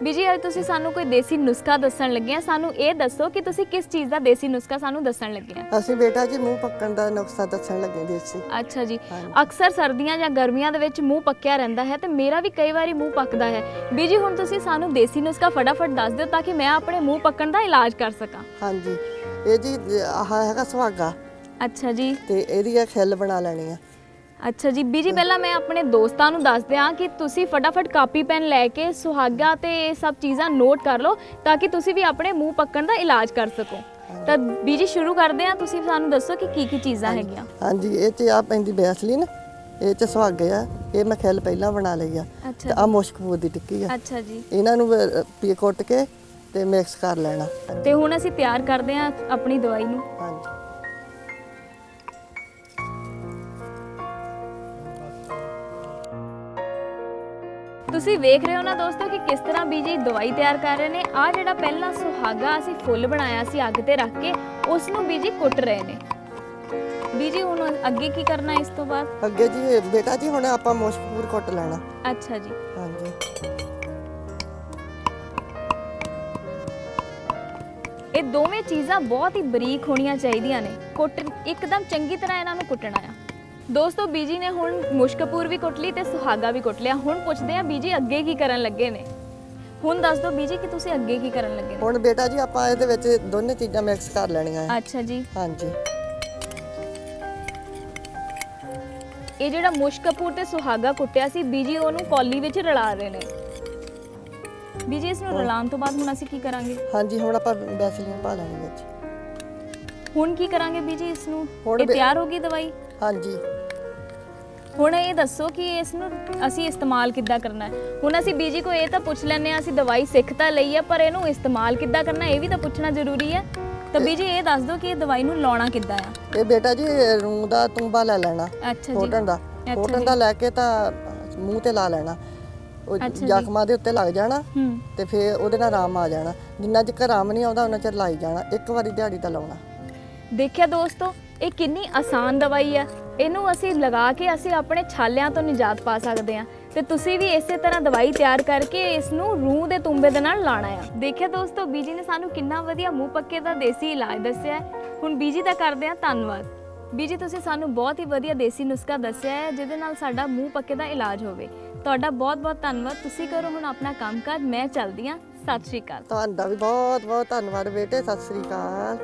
ਬੀਜੀ ਅੱਜ ਤੁਸੀਂ ਸਾਨੂੰ ਕੋਈ ਦੇਸੀ ਨੁਸਖਾ ਦੱਸਣ ਲੱਗੇ ਆ। ਸਾਨੂੰ ਇਹ ਦੱਸੋ ਕਿ ਤੁਸੀਂ ਕਿਸ ਚੀਜ਼ ਦਾ ਦੇਸੀ ਨੁਸਖਾ ਸਾਨੂੰ ਦੱਸਣ ਲੱਗੇ ਆ। ਅਸੀਂ ਬੇਟਾ ਜੀ ਮੂੰਹ ਪੱਕਣ ਦਾ ਨੁਕਸਾ ਦੱਸਣ ਲੱਗੇ ਦੇਸੀ। ਅੱਛਾ ਜੀ। ਹਾਂਜੀ। ਅਕਸਰ ਸਰਦੀਆਂ ਜਾਂ ਗਰਮੀਆਂ ਦੇ ਵਿੱਚ ਮੂੰਹ ਪੱਕਿਆ ਰਹਿੰਦਾ ਹੈ ਤੇ ਮੇਰਾ ਵੀ ਕਈ ਵਾਰੀ ਮੂੰਹ ਪੱਕਦਾ ਹੈ। ਬੀਜੀ ਹੁਣ ਤੁਸੀਂ ਸਾਨੂੰ ਦੇਸੀ ਨੁਸਖਾ ਫਟਾਫਟ ਦੱਸ ਦਿਓ ਤਾਂ ਕਿ ਮੈਂ ਆਪਣੇ ਮੂੰਹ ਪੱਕਣ ਦਾ ਇਲਾਜ ਕਰ ਸਕਾਂ। ਹਾਂਜੀ। ਇਹ ਜੀ ਆਹ ਹੈਗਾ ਸੁਹਾਗਾ। ਅੱਛਾ ਜੀ। ਤੇ ਇਹਦੀ ਇਹ ਖਿੱਲ ਬਣਾ ਲੈਣੀ ਆ। ਅੱਛਾ ਜੀ ਬੀਜੀ ਪਹਿਲਾਂ ਮੈਂ ਆਪਣੇ ਦੋਸਤਾਂ ਨੂੰ ਦੱਸ ਦਿਆਂ ਕਿ ਤੁਸੀਂ ਫਟਾਫਟ ਕਾਪੀ ਪੈਨ ਲੈ ਕੇ ਸੁਹਾਗਾ ਤੇ ਇਹ ਸਭ ਚੀਜ਼ਾਂ ਨੋਟ ਕਰ ਲਓ ਤਾਂ ਕਿ ਤੁਸੀਂ ਵੀ ਆਪਣੇ ਮੂੰਹ ਪੱਕਣ ਦਾ ਇਲਾਜ ਕਰ ਸਕੋ। ਤਾਂ ਬੀਜੀ ਸ਼ੁਰੂ ਕਰਦੇ ਹਾਂ ਤੁਸੀਂ ਸਾਨੂੰ ਦੱਸੋ ਕਿ ਕੀ ਕੀ ਚੀਜ਼ਾਂ ਹੈਗੀਆਂ? ਹਾਂਜੀ ਇਹ ਚ ਆ ਪੈਂਦੀ ਬੈਸਲੀਨ ਇਹ ਚ ਸੁਹਾਗੇ ਆ ਇਹ ਮੈਂ ਖਿੱਲ ਪਹਿਲਾਂ ਬਣਾ ਲਈ ਆ। ਤੇ ਆ ਮੁਸ਼ਕਪੂਰ ਦੀ ਟਿੱਕੀ ਆ। ਅੱਛਾ ਜੀ। ਇਹਨਾਂ ਨੂੰ ਪੀ ਕੁੱਟ ਕੇ ਤੇ ਮਿਕਸ ਕਰ ਲੈਣਾ। ਤੇ ਹੁਣ ਅਸੀਂ ਤਿਆਰ ਕਰਦੇ ਹਾਂ ਆਪਣੀ ਦਵਾਈ ਨੂੰ। ਹਾਂਜੀ। ਤੁਸੀਂ ਵੇਖ ਰਹੇ ਹੋ ਨਾ ਦੋਸਤੋ ਕਿ ਕਿਸ ਤਰ੍ਹਾਂ ਬੀਜੀ ਦਵਾਈ ਤਿਆਰ ਕਰ ਰਹੇ ਨੇ। ਆ ਜਿਹੜਾ ਪਹਿਲਾਂ ਸੁਹਾਗਾ ਅਸੀਂ ਫੁੱਲ ਬਣਾਇਆ ਸੀ ਅੱਗ ਤੇ ਰੱਖ ਕੇ ਉਸ ਨੂੰ ਬੀਜੀ ਕੁੱਟ ਰਹੇ ਨੇ। ਬੀਜੀ ਹੁਣ ਅੱਗੇ ਕੀ ਕਰਨਾ ਇਸ ਤੋਂ ਬਾਅਦ? ਅੱਗੇ ਜੀ ਬੇਟਾ ਜੀ ਹੁਣ ਆਪਾਂ ਮੁਸ਼ਕਪੂਰ ਕੁੱਟ ਲੈਣਾ। ਅੱਛਾ ਜੀ। ਹਾਂਜੀ। ਇਹ ਦੋਵੇਂ ਚੀਜ਼ਾਂ ਬਹੁਤ ਹੀ ਬਰੀਕ ਹੋਣੀਆਂ ਚਾਹੀਦੀਆਂ ਨੇ। ਕੁੱਟ ਇੱਕਦਮ ਚੰਗੀ ਤਰ੍ਹਾਂ ਇਹਨਾਂ ਨੂੰ ਕੁੱਟਣਾ ਆ। ਦੋਸਤੋ ਬੀਜੀ ਨੇ ਹੁਣ ਮੁਸ਼ਕਪੂਰ ਵੀ ਕੁੱਟ ਲਈ ਤੇ ਸੁਹਾਗਾ ਵੀ ਕੁੱਟ ਲਿਆ। ਹੁਣ ਪੁੱਛਦੇ ਆ ਬੀਜੀ ਅੱਗੇ ਕੀ ਕਰਨ ਲੱਗੇ ਨੇ। ਹੁਣ ਦੱਸ ਦਿਓ ਬੀਜੀ ਕਿ ਤੁਸੀਂ ਅੱਗੇ ਕੀ ਕਰਨ ਲੱਗੇ ਨੇ? ਹੁਣ ਬੇਟਾ ਜੀ ਆਪਾਂ ਇਹਦੇ ਵਿੱਚ ਦੋਨੇ ਚੀਜ਼ਾਂ ਮਿਕਸ ਕਰ ਲੈਣੀਆਂ ਆ ਅੱਛਾ ਜੀ। ਹਾਂਜੀ। ਇਹ ਜਿਹੜਾ ਮੁਸ਼ਕਪੂਰ ਤੇ ਸੁਹਾਗਾ ਕੁੱਟਿਆ ਸੀ ਬੀਜੀ ਉਹਨੂੰ ਕੌਲੀ ਵਿੱਚ ਰਲਾ ਰਹੇ ਨੇ। ਬੀਜੀ ਇਸ ਨੂੰ ਰਲਾਉਣ ਤੋਂ ਬਾਅਦ ਹੁਣ ਅਸੀਂ ਕੀ ਕਰਾਂਗੇ? ਹਾਂਜੀ ਹੁਣ ਆਪਾਂ ਬੈਸਲੀਨ ਪਾ ਲੈਣੀ ਵਿੱਚ। ਹੁਣ ਕੀ ਕਰਾਂਗੇ ਬੀਜੀ ਇਸ ਨੂੰ? ਹੁਣ ਇਹ ਬੇ- ਤਿਆਰ ਹੋ ਗਈ ਦਵਾਈ? ਹਾਂਜੀ। ਹੁਣ ਇਹ ਦੱਸੋ ਕਿ ਇਸ ਨੂੰ ਅਸੀਂ ਇਸਤੇਮਾਲ ਕਿੱਦਾਂ ਕਰਨਾ ਹੈ? ਹੁਣ ਅਸੀਂ ਬੀਜੀ ਕੋ ਇਹ ਤਾਂ ਪੁੱਛ ਲੈਂਦੇ ਆ ਅਸੀਂ ਦਵਾਈ ਸਿੱਖ ਤਾਂ ਲਈ ਹੈ ਪਰ ਇਹਨੂੰ ਇਸਤੇਮਾਲ ਕਿੱਦਾਂ ਕਰਨਾ ਇਹ ਵੀ ਤਾਂ ਪੁੱਛਣਾ ਜ਼ਰੂਰੀ ਹੈ। ਤਾਂ ਬੀਜੀ ਇਹ ਦੱਸ ਦਿਓ ਕਿ ਇਹ ਦਵਾਈ ਨੂੰ ਲਾਉਣਾ ਕਿੱਦਾਂ ਆ? ਇਹ ਬੇਟਾ ਜੀ ਰੂੰ ਦਾ ਤੁੰਬਾ ਲੈ ਲੈਣਾ ਅੱਛਾ ਜੀ। ਕੋਟਨ ਦਾ। ਅੱਛਾ ਕੋਟਨ। ਦਾ ਲੈ ਕੇ ਤਾਂ ਮੂੰਹ ਤੇ ਲਾ ਲੈਣਾ। ਉਹ ਅੱਛਾ ਜੀ। ਜ਼ਖਮਾਂ ਦੇ ਉੱਤੇ ਲੱਗ ਜਾਣਾ ਹੂੰ। ਤੇ ਫਿਰ ਉਹਦੇ ਨਾਲ ਆਰਾਮ ਆ ਜਾਣਾ। ਜਿੰਨਾ ਚਿਰ ਆਰਾਮ ਨਹੀਂ ਆਉਂਦਾ ਉਹਨਾਂ ਚਿਰ ਲਾਈ ਜਾਣਾ। ਇੱਕ ਵਾਰੀ ਦਿਹਾੜੀ ਦਾ ਲਾਉਣਾ। ਦੇਖਿਆ ਦੋਸਤੋ ਇਹ ਕਿੰਨੀ ਆਸਾਨ ਦਵਾਈ ਆ। ਇਹਨੂੰ ਅਸੀਂ ਲਗਾ ਕੇ ਅਸੀਂ ਆਪਣੇ ਛਾਲਿਆਂ ਤੋਂ ਨਿਜਾਤ ਪਾ ਸਕਦੇ ਹਾਂ। ਤੇ ਤੁਸੀਂ ਵੀ ਇਸੇ ਤਰ੍ਹਾਂ ਦਵਾਈ ਤਿਆਰ ਕਰਕੇ ਇਸ ਨੂੰ ਰੂਹ ਦੇ ਤੁੰਬੇ ਦੇ ਨਾਲ ਲਾਣਾ ਆ। ਦੇਖਿਆ ਦੋਸਤੋ, ਬੀਜੀ ਨੇ ਸਾਨੂੰ ਕਿੰਨਾ ਵਧੀਆ ਮੂੰਹ ਪੱਕੇ ਦਾ ਦੇਸੀ ਇਲਾਜ ਦੱਸਿਆ ਹੁਣ ਬੀਜੀ ਦਾ ਕਰਦੇ ਹਾਂ ਧੰਨਵਾਦ। ਬੀਜੀ, ਤੁਸੀਂ ਸਾਨੂੰ ਬਹੁਤ ਹੀ ਵਧੀਆ ਦੇਸੀ ਨੁਸਖਾ ਦੱਸਿਆ ਹੈ, ਜਿਹਦੇ ਨਾਲ ਸਾਡਾ ਮੂੰਹ ਪੱਕੇ ਦਾ ਇਲਾਜ ਹੋਵੇ। ਤੁਹਾਡਾ ਬਹੁਤ ਬਹੁਤ ਧੰਨਵਾਦ। ਤੁਸੀਂ ਕਰੋ ਹੁਣ ਆਪਣਾ ਕੰਮਕਾਜ, ਮੈਂ ਚੱਲਦੀ ਹਾਂ। ਸਤਿ ਸ਼੍ਰੀ ਅਕਾਲ। ਤੁਹਾਡਾ ਵੀ ਬਹੁਤ ਬਹੁਤ ਧੰਨਵਾਦ ਬੇਟੇ, ਸਤਿ ਸ੍ਰੀ ਅਕਾਲ।